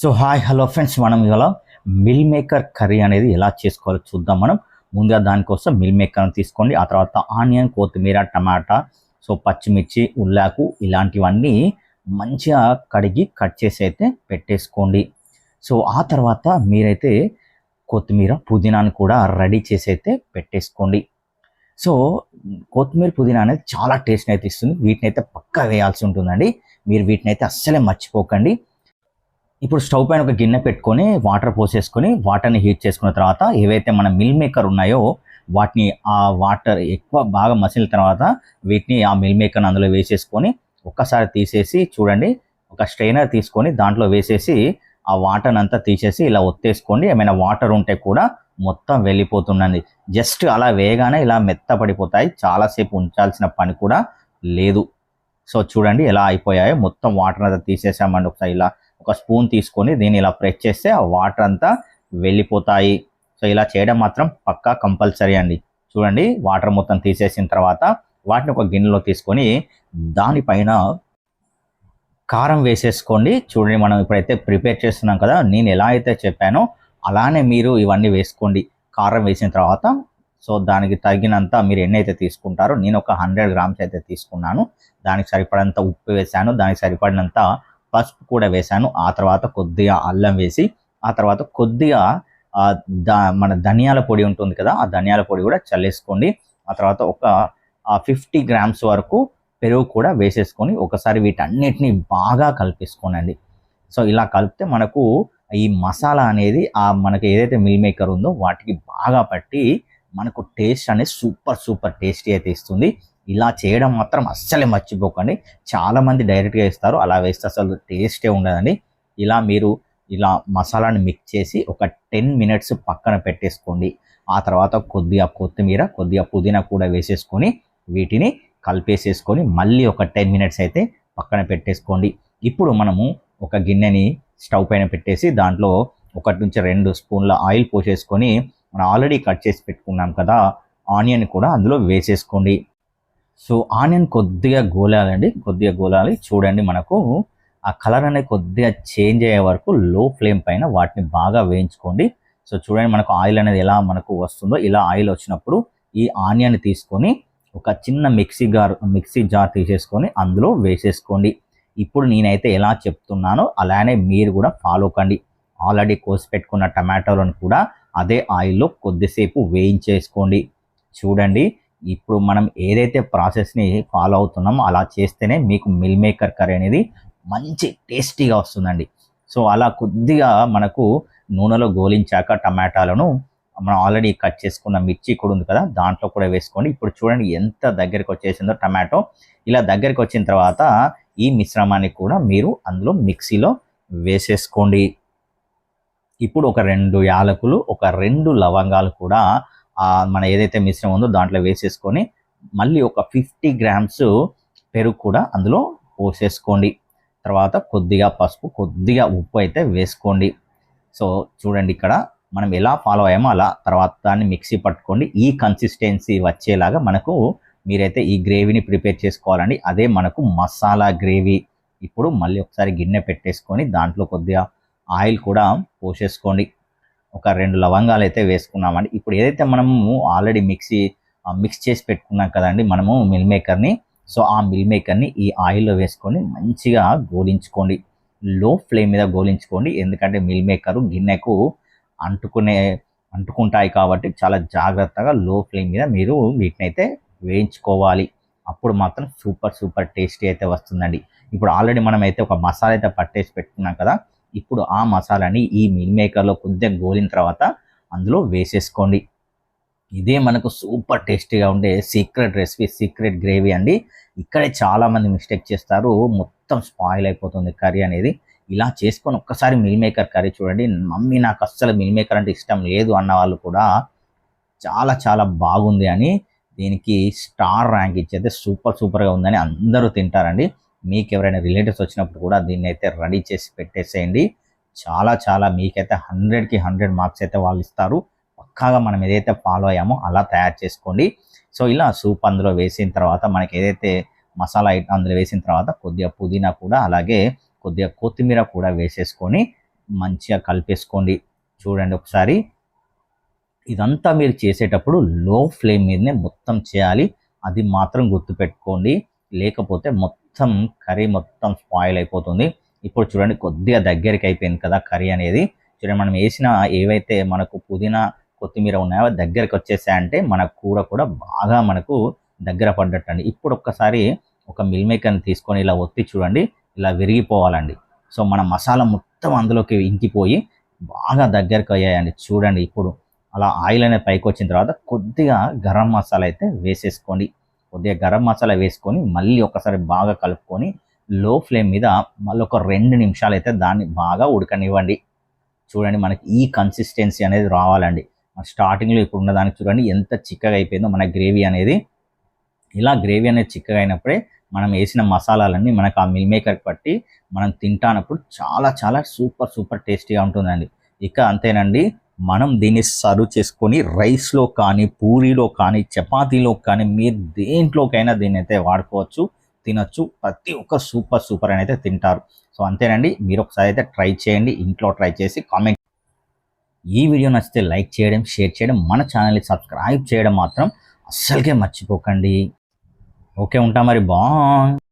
So hi hello friends మనం ఇవాళ mill maker curry అనేది ఎలా చేసుకోవాలో చూద్దాం మనం. ముందుగా దానికోసం మిల్ మేకర్ని తీసుకోండి. ఆ తర్వాత ఆనియన్ కొత్తిమీర టమాటా సో పచ్చిమిర్చి ఉల్లాకు ఇలాంటివన్నీ మంచిగా కడిగి కట్ చేసి అయితే పెట్టేసుకోండి. సో ఆ తర్వాత మీరైతే కొత్తిమీర పుదీనాని కూడా రెడీ చేసి అయితే పెట్టేసుకోండి. సో కొత్తిమీర పుదీనా అనేది చాలా టేస్ట్ అయితే ఇస్తుంది. వీటిని అయితే పక్కా వేయాల్సి ఉంటుందండి. మీరు వీటిని అయితే అస్సలే మర్చిపోకండి. ఇప్పుడు స్టవ్ పైన ఒక గిన్నె పెట్టుకొని వాటర్ పోసేసుకొని వాటర్ని హీట్ చేసుకున్న తర్వాత ఏవైతే మన మిల్ మేకర్ ఉన్నాయో వాటిని ఆ వాటర్ ఎక్కువ బాగా మసిలిన తర్వాత వీటిని ఆ మిల్ మేకర్ని అందులో వేసేసుకొని ఒక్కసారి తీసేసి చూడండి ఒక స్ట్రైనర్ తీసుకొని దాంట్లో వేసేసి ఆ వాటర్ని అంతా తీసేసి ఇలా ఒత్తేసుకోండి. ఏమైనా వాటర్ ఉంటే కూడా మొత్తం వెళ్ళిపోతుందండి. జస్ట్ అలా వేయగానే ఇలా మెత్తపడిపోతాయి. చాలాసేపు ఉంచాల్సిన పని కూడా లేదు. సో చూడండి ఎలా అయిపోయాయో. మొత్తం వాటర్ అంతా తీసేసామండి ఒకసారి ఇలా ఒక స్పూన్ తీసుకొని దీన్ని ఇలా ప్రెస్ చేస్తే ఆ వాటర్ అంతా వెళ్ళిపోతాయి. సో ఇలా చేయడం మాత్రం పక్కా కంపల్సరీ అండి. చూడండి వాటర్ మొత్తం తీసేసిన తర్వాత వాటిని ఒక గిన్నెలో తీసుకొని దానిపైన కారం వేసేసుకోండి. చూడండి మనం ఇప్పుడైతే ప్రిపేర్ చేస్తున్నాం కదా నేను ఎలా అయితే చెప్పానో అలానే మీరు ఇవన్నీ వేసుకోండి. కారం వేసిన తర్వాత సో దానికి తగినంత మీరు ఎన్ని అయితే తీసుకుంటారో నేను ఒక హండ్రెడ్ గ్రామ్స్ అయితే తీసుకున్నాను. దానికి సరిపడంత ఉప్పు వేసాను. దానికి సరిపడినంత పసుపు కూడా వేసాను ఆ తర్వాత కొద్దిగా అల్లం వేసి ఆ తర్వాత కొద్దిగా మన ధనియాల పొడి ఉంటుంది కదా ఆ ధనియాల పొడి కూడా చల్లేసుకోండి. ఆ తర్వాత ఒక ఫిఫ్టీ గ్రామ్స్ వరకు పెరుగు కూడా వేసేసుకొని ఒకసారి వీటన్నిటిని బాగా కలిపేసుకోనండి. సో ఇలా కలిపితే మనకు ఈ మసాలా అనేది ఆ మనకి ఏదైతే మిల్ మేకర్ ఉందో వాటికి బాగా పట్టి మనకు టేస్ట్ అనేది సూపర్ సూపర్ టేస్టీ అయితే ఇస్తుంది. ఇలా చేయడం మాత్రం అస్సలే మర్చిపోకండి. చాలామంది డైరెక్ట్గా ఇస్తారు అలా వేస్తే అసలు టేస్టే ఉండదండి. ఇలా మీరు ఇలా మసాలాని మిక్స్ చేసి ఒక టెన్ మినిట్స్ పక్కన పెట్టేసుకోండి. ఆ తర్వాత కొద్దిగా కొత్తిమీర కొద్దిగా పుదీనా కూడా వేసేసుకొని వీటిని కలిపేసేసుకొని మళ్ళీ ఒక టెన్ మినిట్స్ అయితే పక్కన పెట్టేసుకోండి. ఇప్పుడు మనము ఒక గిన్నెని స్టవ్ పైన పెట్టేసి దాంట్లో ఒకటి నుంచి రెండు స్పూన్ల ఆయిల్ పోసేసుకొని మనం ఆల్రెడీ కట్ చేసి పెట్టుకున్నాం కదా ఆనియన్ కూడా అందులో వేసేసుకోండి. సో ఆనియన్ కొద్దిగా గోలాలండి కొద్దిగా గోలాలి. చూడండి మనకు ఆ కలర్ అనేది కొద్దిగా చేంజ్ అయ్యే వరకు లో ఫ్లేమ్ పైన వాటిని బాగా వేయించుకోండి. సో చూడండి మనకు ఆయిల్ అనేది ఎలా మనకు వస్తుందో ఇలా ఆయిల్ వచ్చినప్పుడు ఈ ఆనియన్ తీసుకొని ఒక చిన్న మిక్సీ గార్ మిక్సీ జార్ తీసేసుకొని అందులో వేసేసుకోండి. ఇప్పుడు నేనైతే ఎలా చెప్తున్నానో అలానే మీరు కూడా ఫాలో కండి. ఆల్రెడీ కోసి పెట్టుకున్న టమాటోలను కూడా అదే ఆయిల్లో కొద్దిసేపు వేయించేసుకోండి. చూడండి ఇప్పుడు మనం ఏదైతే ప్రాసెస్ని ఫాలో అవుతున్నామో అలా చేస్తేనే మీకు మిల్ మేకర్ కర్రీ అనేది మంచి టేస్టీగా వస్తుందండి. సో అలా కొద్దిగా మనకు నూనెలో గోలించాక టమాటాలను మనం ఆల్రెడీ కట్ చేసుకున్న మిర్చి కూడా ఉంది కదా దాంట్లో కూడా వేసుకోండి. ఇప్పుడు చూడండి ఎంత దగ్గరికి వచ్చేసిందో టమాటో. ఇలా దగ్గరికి వచ్చిన తర్వాత ఈ మిశ్రమాన్ని కూడా మీరు అందులో మిక్సీలో వేసేసుకోండి. ఇప్పుడు ఒక రెండు యాలకులు ఒక రెండు లవంగాలు కూడా మన ఏదైతే మిశ్రమం ఉందో దాంట్లో వేసేసుకొని మళ్ళీ ఒక ఫిఫ్టీ గ్రామ్స్ పెరుగు కూడా అందులో పోసేసుకోండి. తర్వాత కొద్దిగా పసుపు కొద్దిగా ఉప్పు అయితే వేసుకోండి. సో చూడండి ఇక్కడ మనం ఎలా ఫాలో అయ్యామో అలా తర్వాత దాన్ని మిక్సీ పట్టుకోండి. ఈ కన్సిస్టెన్సీ వచ్చేలాగా మనకు మీరైతే ఈ గ్రేవీని ప్రిపేర్ చేసుకోవాలండి. అదే మనకు మసాలా గ్రేవీ ఇప్పుడు మళ్ళీ ఒకసారి గిన్నె పెట్టేసుకొని దాంట్లో కొద్దిగా ఆయిల్ కూడా పోసేసుకోండి. ఒక రెండు లవంగాలు అయితే వేసుకున్నామండి. ఇప్పుడు ఏదైతే మనము ఆల్రెడీ మిక్సీ మిక్స్ చేసి పెట్టుకున్నాం కదండి మనము మిల్ మేకర్ని సో ఆ మిల్ మేకర్ని ఈ ఆయిల్లో వేసుకొని మంచిగా గోలించుకోండి. లో ఫ్లేమ్ మీద గోలించుకోండి. ఎందుకంటే మిల్ మేకరు గిన్నెకు అంటుకునే అంటుకుంటాయి కాబట్టి చాలా జాగ్రత్తగా లో ఫ్లేమ్ మీద మీరు వీటిని అయితే వేయించుకోవాలి. అప్పుడు మాత్రం సూపర్ సూపర్ టేస్టీ అయితే వస్తుందండి. ఇప్పుడు ఆల్రెడీ మనం అయితే ఒక మసాలా అయితే పట్టేసి పెట్టుకున్నాం కదా ఇప్పుడు ఆ మసాలాని ఈ మిల్ మేకర్లో కొద్దిగా గోలిన తర్వాత అందులో వేసేసుకోండి. ఇదే మనకు సూపర్ టేస్టీగా ఉండే సీక్రెట్ రెసిపీ సీక్రెట్ గ్రేవీ అండి. ఇక్కడే చాలామంది మిస్టేక్ చేస్తారు. మొత్తం స్పాయిల్ అయిపోతుంది కర్రీ అనేది. ఇలా చేసుకొని ఒక్కసారి మిల్ మేకర్ కర్రీ చూడండి. మమ్మీ నాకు అస్సలు మిల్ మేకర్ అంటే ఇష్టం లేదు అన్న వాళ్ళు కూడా చాలా చాలా బాగుంది అని దీనికి స్టార్ ర్యాంక్ ఇచ్చేస్తే సూపర్ సూపర్గా ఉందని అందరూ తింటారండి. మీకు ఎవరైనా రిలేటివ్స్ వచ్చినప్పుడు కూడా దీన్ని అయితే రెడీ చేసి పెట్టేసేయండి. చాలా చాలా మీకైతే హండ్రెడ్కి హండ్రెడ్ మార్క్స్ అయితే వాళ్ళు ఇస్తారు పక్కాగా మనం ఏదైతే ఫాలో అయ్యామో అలా తయారు చేసుకోండి. సో ఇలా సూప్ అందులో వేసిన తర్వాత మనకి ఏదైతే మసాలా ఐటమ్ అందులో వేసిన తర్వాత కొద్దిగా పుదీనా కూడా అలాగే కొద్దిగా కొత్తిమీర కూడా వేసేసుకొని మంచిగా కలిపేసుకోండి. చూడండి ఒకసారి. ఇదంతా మీరు చేసేటప్పుడు లో ఫ్లేమ్ మీదనే మొత్తం చేయాలి. అది మాత్రం గుర్తుపెట్టుకోండి. లేకపోతే మొత్తం మొత్తం కర్రీ మొత్తం స్పాయిల్ అయిపోతుంది. ఇప్పుడు చూడండి కొద్దిగా దగ్గరికి అయిపోయింది కదా కర్రీ అనేది. చూడండి మనం వేసిన ఏవైతే మనకు పుదీనా కొత్తిమీర ఉన్నాయో అవి దగ్గరికి వచ్చేసాయంటే మన కూర కూడా బాగా మనకు దగ్గర పడ్డట్టు అండి ఇప్పుడు ఒక్కసారి ఒక మిల్ మేకర్ని తీసుకొని ఇలా ఒత్తి చూడండి ఇలా విరిగిపోవాలండి. సో మన మసాలా మొత్తం అందులోకి ఇంకిపోయి బాగా దగ్గరకు అయ్యాయండి. చూడండి ఇప్పుడు అలా ఆయిల్ అనేది పైకి వచ్చిన తర్వాత కొద్దిగా గరం మసాలా అయితే వేసేసుకోండి. కొద్దిగా గరం మసాలా వేసుకొని మళ్ళీ ఒకసారి బాగా కలుపుకొని లో ఫ్లేమ్ మీద మళ్ళీ ఒక రెండు నిమిషాలు అయితే దాన్ని బాగా ఉడకనివ్వండి. చూడండి మనకి ఈ కన్సిస్టెన్సీ అనేది రావాలండి. స్టార్టింగ్లో ఇప్పుడు ఉన్నదానికి చూడండి ఎంత చిక్కగా అయిపోయిందో మన గ్రేవీ అనేది. ఇలా గ్రేవీ అనేది చిక్కగా అయినప్పుడే మనం వేసిన మసాలాలన్నీ మనకు ఆ మిల్ మేకర్ పట్టి మనం తింటానప్పుడు చాలా చాలా సూపర్ సూపర్ టేస్టీగా ఉంటుందండి. ఇక అంతేనండి. మనం దీన్ని సర్వ్ చేసుకొని రైస్లో కానీ పూరీలో కానీ చపాతీలో కానీ మీరు దేంట్లోకైనా దీన్ని అయితే వాడుకోవచ్చు తినచ్చు. ప్రతి ఒక్క సూపర్ సూపర్ అని అయితే తింటారు. సో అంతేనండి. మీరు ఒకసారి అయితే ట్రై చేయండి. ఇంట్లో ట్రై చేసి కామెంట్ ఈ వీడియో నచ్చితే లైక్ చేయడం షేర్ చేయడం మన ఛానల్ని సబ్స్క్రైబ్ చేయడం మాత్రం అస్సలకే మర్చిపోకండి. ఓకే ఉంటా మరి. బాయ్.